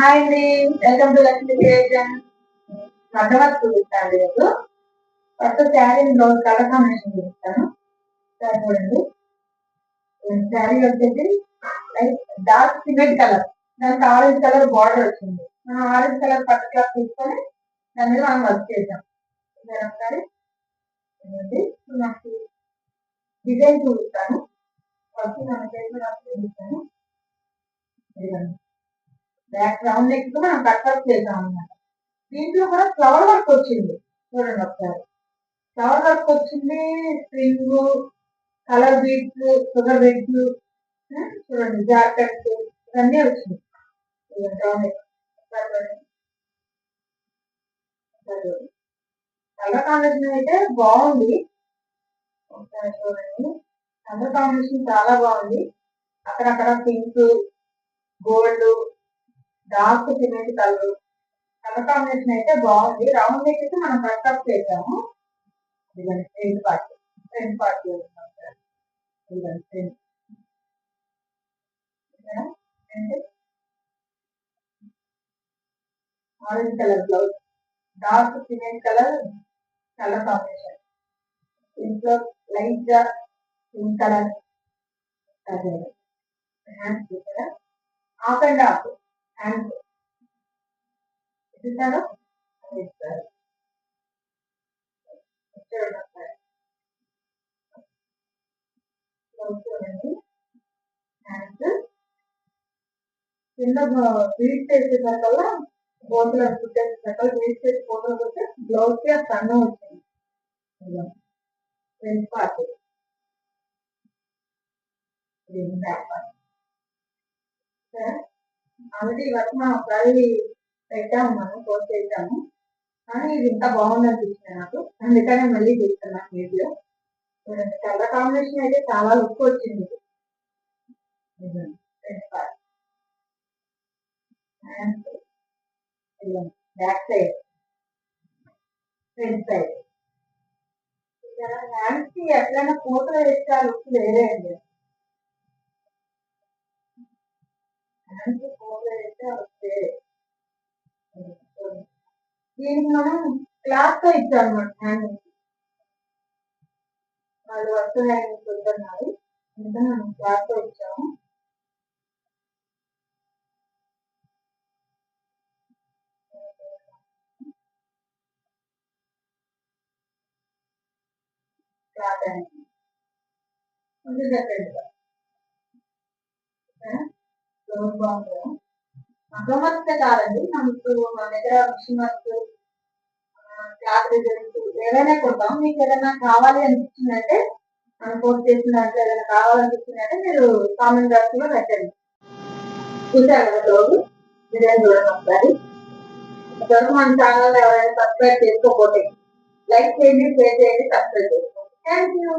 Hi అండి. Welcome to Lakshmi creation. మగ్గవత్ చూపిస్తాను ఈరోజు first sari blouse colour combination చూపిస్తాను. సార్ చూడండి. శారీ వచ్చేసి డార్క్ సిమెంట్ కలర్. దానికి ఆరెంజ్ కలర్ బార్డర్ వచ్చింది. మనం ఆరెంజ్ కలర్ పట్టు క్లాత్ తీసుకొని దాని మీద మనం వర్క్ చేసాం ఒకసారి. నాకు డిజైన్ చూపిస్తాను. ఫస్ట్ మన చేతిలో చూపిస్తాను. బ్యాక్ రౌండ్ నెక్ మనం కట్ చేసాం అన్నమాట. దీంట్లో కూడా ఫ్లవర్ వర్క్ వచ్చింది. చూడండి ఒకసారి. ఫ్లవర్ వర్క్ వచ్చింది. Spring colour beads sugar beads చూడండి జాకెట్స్ ఇవన్నీ వచ్చింది రౌండ్ నెక్ చూడండి. కలర్ కాంబినేషన్ అయితే బాగుంది. ఒకసారి చూడండి. కలర్ కాంబినేషన్ చాలా బాగుంది. అక్కడక్కడ pink gold dark cement colour colour combination అయితే బాగుంది. రౌండ్ నెక్ అయితే మనం కట్ అప్ చేసాము. ఇదిగోండి ఫ్రంట్ పార్ట్ ఫ్రంట్ పార్ట్ ఇదండి front orange colour blouse. Dark cement colour colour combination ఇంట్లో లైట్గా పింక్ కలర్. అదే. Hands half and half. Hands ఇస్తారు ఇస్తారు చూడండి ఒకసారి. చూడండి హ్యాండ్స్ కింద బీట్ చేసేసరికల్లా బోతులు కుట్టేసేసరికల్లా బీట్ చేసి ఫోటో కొట్టి బ్లౌజ్కి ఆ సన్న వచ్చింది. ఫ్రంట్ పార్ట్ ఇది బ్యాక్ పార్ట్ ఆల్రెడీ వర్క్ మనం ఒకసారి పెట్టాము మనం పోస్ట్ చేసాము కానీ ఇది ఇంకా బాగుంది అనిపించింది నాకు. అందుకనే మళ్ళీ చూస్తున్నాను వీడియో. చూడండి కలర్ కాంబినేషన్ అయితే చాలా లుక్ వచ్చింది. బ్యాక్ సైడ్ ఫ్రంట్ సైడ్ హ్యాండ్స్కి ఎట్లైనా ఫోటో వేస్తే ఆ లుక్ వేరే అండి. హ్యాండ్స్ ఫోటో వేస్తే దీనికి మనం క్లాత్తో ఇచ్చాం అనమాట హ్యాండ్ వాళ్ళు వస్తున్నాయని హ్యాండ్ చూస్తున్నారు అందుకని మనం క్లాత్తో ఇచ్చాము క్లాత్ హ్యాండ్ కొంచెం డిఫరెంట్ బాగుంది? కదా కాదండి మనకు మన దగ్గర మిషన్ వర్క్ క్లాత్ డిజైన్స్ ఏదైనా మీకు ఏదైనా కావాలి అనిపించిందంటే మనం పోస్ట్ చేసిన దాంట్లో ఏదైనా కావాలనిపించిందంటే మీరు కామెంట్ బాక్స్లో పెట్టండి. చూసారు కదా రోజు డిజైన్ చూడండి ఒకసారి? ఒకసారి మన ఛానల్ ఎవరైనా సబ్స్క్రైబ్ చేసుకోకపోతే లైక్ చేయండి షేర్ చేయండి సబ్స్క్రైబ్ చేసుకోండి. Thank you